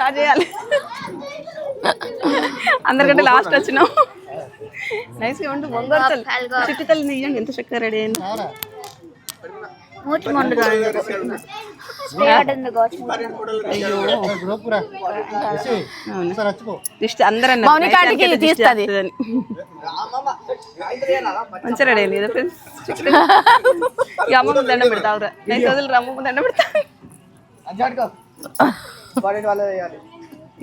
Start చేయాలి. అందరికంటే last వచ్చినాం నైస్గా ఉండు బొంగారు తల్లి చిట్టి తల్లి తీయండి ఎంత చక్కగా రెడీ అయింది. దిష్టి అందరూ తీస్తది. మంచిగా రెడీ అయింది కదా ఫ్రెండ్స్ దండం పెడతావురా. రోజులు అమ్మమ్మ దండం పెడతా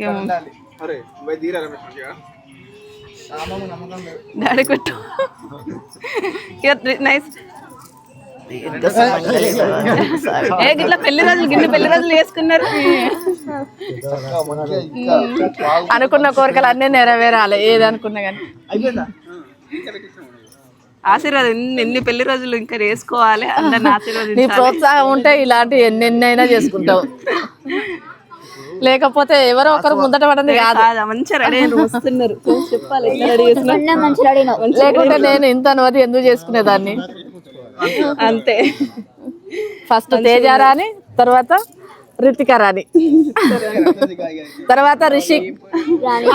ఏమో. డాడీ కొట్టు. నైస్. ఏ గిట్లా పెళ్ళి రోజులు గిన్నె పెళ్ళి రోజులు వేసుకున్నారు అనుకున్న కోరికలు అన్నీ నెరవేరాలి ఏది అనుకున్నా కానీ. ఆశీర్వాదం ఎన్ని పెళ్ళి రోజులు ఇంకా వేసుకోవాలి అందరిని నీ ఆశీర్వదించాలి. ప్రోత్సాహం ఉంటే ఇలాంటి ఎన్నెన్నైనా చేసుకుంటావు. లేకపోతే ఎవరో ఒకరు ముందట పడింది కాదు. లేకుంటే నేను ఇంత అనుమతి ఎందుకు చేసుకునేదాన్ని? అంతే. ఫస్ట్ తేజ రాని తర్వాత రితిక రాని తర్వాత రిషిక్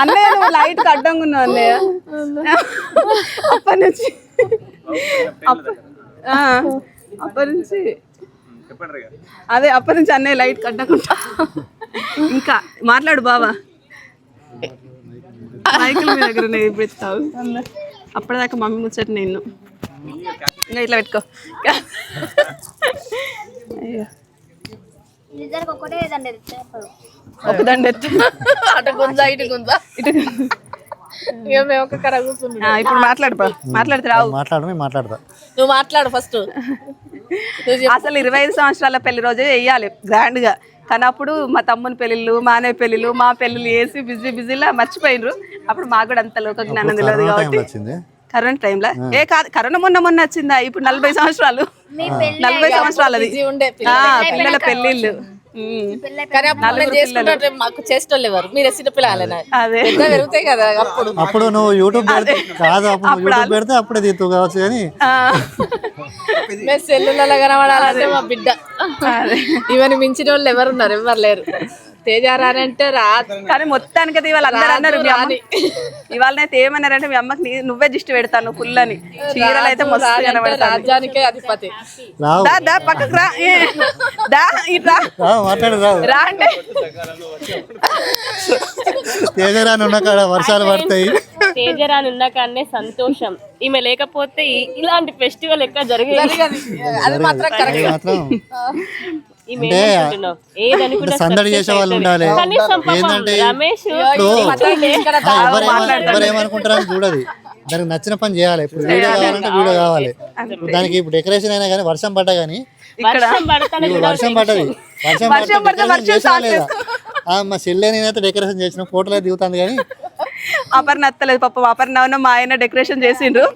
అన్నయ్య లైట్ అడ్డంగా ఉన్నావు అన్నయ్య. అప్పటి నుంచి. అప్పటి నుంచి. అదే అప్పటి నుంచి అన్నయ్య లైట్ కట్టకుండా ఇంకా మాట్లాడు బావా. మైకులు మీ దగ్గర ఉన్నాయి, ఇప్పుడు ఇస్తావు. అప్పటిదాకా మమ్మీ ముచ్చట నేను ఇంకా ఇట్లా పెట్టుకో. అయ్యో. ఒక దండ. అటు గుంజా ఇటు గుంజా. ఇటు ఇక మేము ఒక కర కూర్చున్నాం. ఆ, ఇప్పుడు మాట్లాడు బా. మాట్లాడితే రావు. మాట్లాడు మాట్లాడతా. నువ్వు మాట్లాడు ఫస్ట్. అసలు ఇరవై ఐదు సంవత్సరాల పెళ్ళి రోజే వేయాలి గ్రాండ్గా. కానీ అప్పుడు మా తమ్ముని పెళ్ళిళ్ళు మా అన్నయ్య పెళ్ళిళ్ళు మా పెళ్ళిళ్ళు వేసి బిజీ బిజీలా మర్చిపోయినరు. అప్పుడు మాకు కూడా అంత లోక జ్ఞానం తెలియదు కాబట్టి. కరోనా టైంలో ఏ కాదు కరోనా మొన్న మొన్న వచ్చిందా? ఇప్పుడు నలభై సంవత్సరాలు. నలభై ఉండే ఆ, పిల్లల. పెళ్ళిళ్ళు. కానీ అప్పుడు చేసుకుంటే మాకు చేసేటోళ్ళు ఎవరు మీరే పెద్ద పెరుగుతాయి కదా అప్పుడు. అప్పుడు నువ్వు యూట్యూబ్ పెడితే కాదు అప్పుడు యూట్యూబ్ పెడితే అప్పుడే తీతు కావచ్చు కానీ. మేము సెల్లులలో కనబడాలంటే మా బిడ్డ. ఇవన్నీ మించిన వాళ్ళు ఎవరు ఉన్నారు ఎవరు లేరు. తేజారాని అంటే రా. కానీ మొత్తానికి అయితే ఇవాళ అందరూ అన్నారు మీ అమ్మ ఇవాళ అయితే ఏమన్నారంటే మీ అమ్మకి నువ్వే దిష్టి పెడతాను ఫుల్ అని చీరలు అయితే మస్తు కనబడతాను. రాజ్యానికే అధిపతి. రావు. దా దా పక్కకు రా. ఏ, దా ఇట్లా రావు మాట్లాడు రావు. రా అంటే. తేజరాని ఉన్న కాడ వర్షాలు పడతాయి. తేజరాని ఉన్న కాడనే సంతోషం. ఈమె లేకపోతే ఈ- ఇలాంటి ఫెస్టివల్ ఎక్కడ జరిగేది? అది మాత్రం అది మాత్రం అంటే సందడి చేసే వాళ్ళు ఉండాలి. ఏంటంటే ఇప్పుడు ఎవరేమనుకుంటారని చూడదు. దానికి నచ్చిన పని చేయాలి. ఇప్పుడు వీడియో కావాలంటే వీడియో కావాలి. దానికి ఇప్పుడు డెకరేషన్ అయినా కానీ వర్షం పడ్డా కానీ వర్షం పడతానే ఇప్పుడు వర్షం పడ్డది. వర్షం చేసినా start లేదా ఆ, మా చెల్లె నేనైతే డెకరేషన్ చేసిన ఫోటోలు దిగుతుంది కానీ అపర్ణ అత్తలేదు పాపం. అపర్ణ ఉన్న మా ఆయన డెకరేషన్ చేసిండ్రు.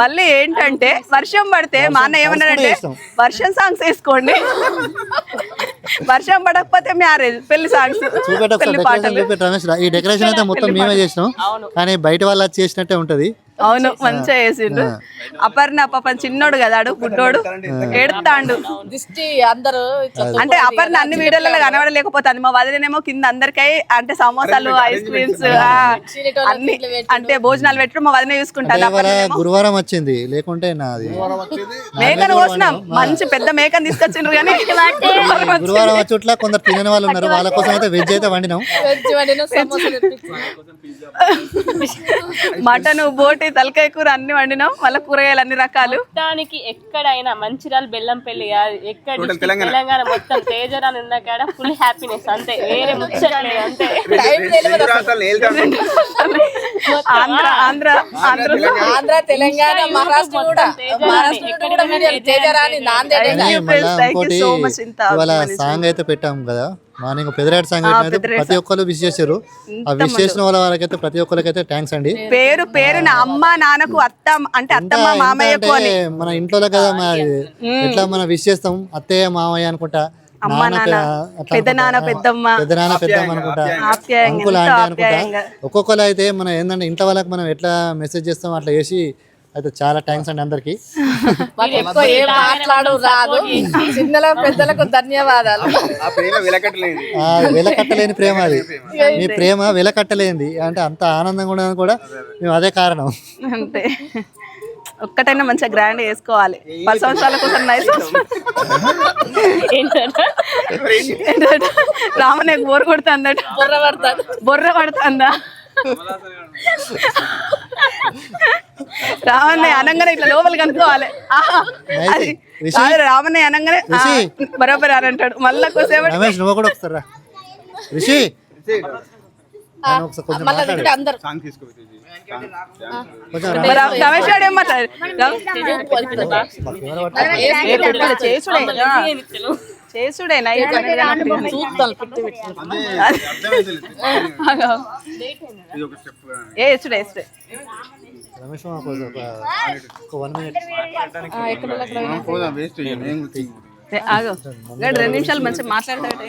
మళ్ళీ ఏంటంటే వర్షం పడితే మా అన్న ఏమన్నాడంటే. వర్షం సాంగ్స్ వేసుకోండి. వర్షం పడకపోతే మ్యారేజ్ పెళ్ళి సాంగ్స్. ఈ డెకరేషన్ అయితే మొత్తం మేమే చేసినాం. కానీ బయట వాళ్ళు చేసినట్టే ఉంటది. అవును మంచిగా వేసిండు అపర్ణ పాపం చిన్నోడు కదా ఆడు బుడ్డోడు ఏడుతాండు. దిష్టి అందరూ ఇట్లా అంటే అపర్ణ అన్ని వీడియోలలో కనబడలేకపోతుంది. మా వదిలేనేమో కింద అందరికై అంటే సమోసాలు ఐస్ క్రీమ్స్ అన్ని అంటే భోజనాలు పెట్టడం మా వదిన చూసుకుంటాను గురువారం వచ్చింది. లేకుంటే నాది. మేకను కోసినాం. మంచి పెద్ద మేకను తీసుకొచ్చిండ్రు కానీ గురువారం వచ్చుట్లా కొందరు తినని వాళ్ళు ఉన్నారు. వాళ్ళ కోసం అయితే వెజ్ అయితే వండినాం. వెజ్ వండిన సమోసాలు తెప్పించిన. మటన్ బోటి తలకాయ కూర అన్ని వండినాం మళ్ళీ కూరగాయలు అన్ని రకాలు. మొత్తానికి ఎక్కడైనా మంచిర్యాల బెల్లం పెళ్ళి కాదు ఎక్కడ తెలంగాణ. మొత్తం తేజరాని ఉన్న కాడ ఫుల్ హ్యాపీనెస్ అంతే. వేరే ముచ్చట్లేదు అంతే. ఆంధ్ర ఆంధ్ర ఆంధ్ర తెలంగాణ. మహారాష్ట్ర కూడా. మహారాష్ట్ర కూడా సాంగ్ అయితే పెట్టాం కదా. మార్నింగ్ పెదరాడు సాంగ్ పెట్టినైతే ప్రతి ఒక్కరు విష్ చేశారు. ఆ విష్ చేసిన వాళ్ళ వాళ్ళకైతే ప్రతి ఒక్కరికైతే థ్యాంక్స్ అండి. పేరు పేరు నా అమ్మ నాన్నకు అత్త అంటే అత్తమ్మ అని మన ఇంట్లో కదా మరి. ఎట్లా మనం విష్ చేస్తాం? అత్తయ్య మామయ్య అనుకుంటా ఒక్కొక్కరు అయితే మనం ఏంటంటే ఇంట్లో వాళ్ళకి మనం ఎట్లా మెసేజ్ చేస్తాం అట్లా చేసి అయితే చాలా థ్యాంక్స్ అండి అందరికి. మాకు ఎక్కువ ఏం మాట్లాడు రాదు. చిన్నల పెద్దలకు ధన్యవాదాలు. ఆ ప్రేమ వెలకట్టలేదు ఆ వెలకట్టలేని ప్రేమ అది. మీ ప్రేమ వెలకట్టలేనిది. అంటే అంత ఆనందంగా ఉండడానికి కూడా మేము అదే కారణం. అంతే. ఒక్కటైనా మంచిగా గ్రాండ్ వేసుకోవాలి. పది సంవత్సరాల కోసం నైస్ రామనే బోర్ కొడుతుందట. బుర్ర పడతాడు బొర్ర పడుతుందా? రామన్నయ్య అనగానే ఇట్లా లోపలికి అనుకోవాలి. ఆహా, అది రామన్నయ్య అనగానే. బరోబర్ అని అంటాడు. మళ్ళీ కొద్దిసేపటి రమేష్ నువ్వు కూడా ఒకసారి రా. రిషి. రమేష్ గారు ఏం మాట్లాడు చేసుడే ఆ. చేసుడే నైట్ చూస్తాను పిట్టి పెట్టి ఇది ఒక స్టెప్ ఏ వేసుడే వేసుడే రమేష్ రెండు నిమిషాలు మంచిగా మాట్లాడతాడు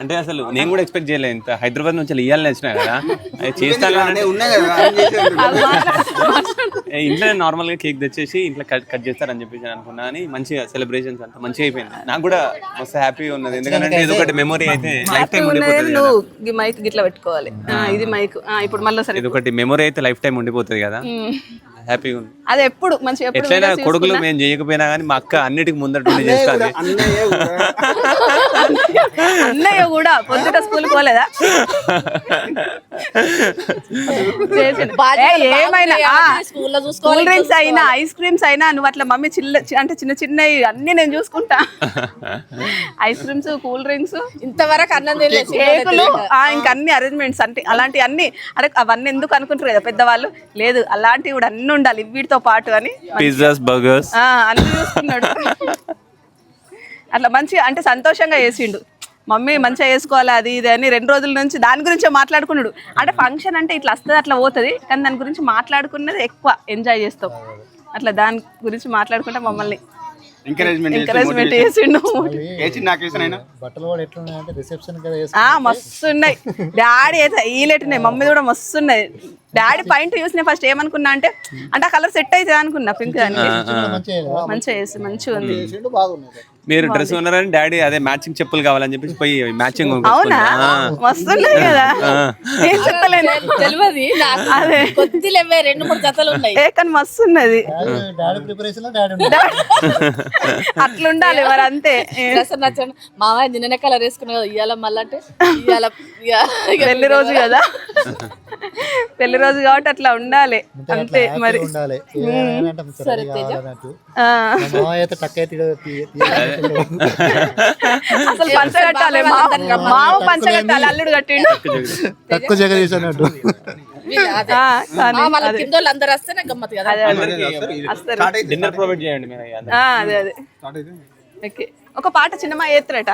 అంటే అసలు నేను కూడా ఎక్స్పెక్ట్ చేయలేదు ఇంత హైదరాబాద్ నుంచి ఇవ్వాలని వచ్చినా కదా. చేస్తాను ఇంట్లో నార్మల్గా కేక్ తెచ్చేసి ఇంట్లో కట్ కట్ చేస్తారని చెప్పేసి నేను అనుకున్నా అని మంచిగా సెలబ్రేషన్స్ అంతా మంచిగా అయిపోయింది. నాకు కూడా మస్తు హ్యాపీగా ఉన్నది. ఎందుకంటే ఇది ఒకటి మెమొరీ అయితే లైఫ్ టైం ఉండిపోతుంది మైక్ గిట్లా పెట్టుకోవాలి. ఆ, ఇది మైక్ ఆ, ఇప్పుడు మళ్ళీ సరే ఇది ఒకటి మెమొరీ అయితే లైఫ్ టైం ఉండిపోతుంది కదా. హ్యాపీగా ఉంది. అది ఎప్పుడు ఎప్పుడు ఎట్లయినా కొడుకులు మేము చేయకపోయినా కానీ మా అక్క అన్నిటికి ముందట చేస్తాను. అన్నయ్య కూడా. అన్నయ్య కూడా పొద్దుట స్కూల్ పోలేదా? ఏమైనా కూల్ డ్రింక్స్ అయినా ఐస్ క్రీమ్స్ అయినా నువ్వు అట్లా మమ్మీ చిల్ల అంటే చిన్న చిన్నవి అన్ని నేను చూసుకుంటా. Ice creams cool drinks. ఇంతవరకు అన్నం కేకులు ఆ, ఇంకా అన్ని అరేంజ్మెంట్స్ అంటే అలాంటి అన్ని అరే అవన్నీ ఎందుకు అనుకుంటారు కదా పెద్దవాళ్ళు? లేదు అలాంటివి కూడా అన్ని ఉండాలి వీటితో పాటు అని పిజ్జాస్ బర్గర్స్ ఆ, అన్ని చూసుకున్నాడు. అట్లా మంచిగా అంటే సంతోషంగా చేసిండు. మమ్మీ మంచిగా చేసుకోవాలి అది ఇది అని రెండు రోజుల నుంచి దాని గురించే మాట్లాడుకున్నాడు. అంటే ఫంక్షన్ అంటే ఇట్లా వస్తుంది అట్లా పోతుంది కానీ దాని గురించి మాట్లాడుకున్నది ఎక్కువ ఎంజాయ్ చేస్తాం. అట్లా దాని గురించి మాట్లాడుకుంటే మమ్మల్ని ఎంకరేజ్మెంట్ ఎంకరేజ్మెంట్ చేసిండు వేసి నాకు వేసిన బట్టలు కూడా ఎట్లున్నాయంటే రిసెప్షన్ కదా ఆ మస్తు ఉన్నాయి. డాడీ అయితే మమ్మీ కూడా మస్తు ఉన్నాయి. డాడీ పాయింట్ చూసిన ఫస్ట్ ఏమనుకున్నా అంటే అంటే ఆ కలర్ సెట్ అవుతుంది అనుకున్నా పింక్ అని మంచిగా చేసి మంచిగా ఉంది. మీరు డ్రెస్ ఉన్నారని డాడీ అదే మ్యాచింగ్ చెప్పులు కావాలని చెప్పేసి పోయి మ్యాచింగ్ అవునా? మస్తు ఉన్నాయి కదా. ఏం చెప్పలేను. తెలియదు రెండు మూడు జతలు ఉన్నాయి. ఏ కానీ మస్తు ఉన్నది డాడీ ప్రిపరేషన్లో డాడీ అట్లుండాలి మరి అంతే. నచ్చండి మామయ్య నిన్ననే కలర్ వేసుకున్నా కదా ఇవాళ మళ్ళీ అంటే ఇవాళ పెళ్ళి రోజు కదా. పెళ్ళి రోజు కాబట్టి అట్లా ఉండాలి. అంతే మరి. అసలు పంచ కట్టాలి. మా- మామ పంచ కట్టాలి అల్లుడు కట్టిండు. తక్కువ జగ చేసినట్టు ఒక పాట చిన్నమా ఎత్తురట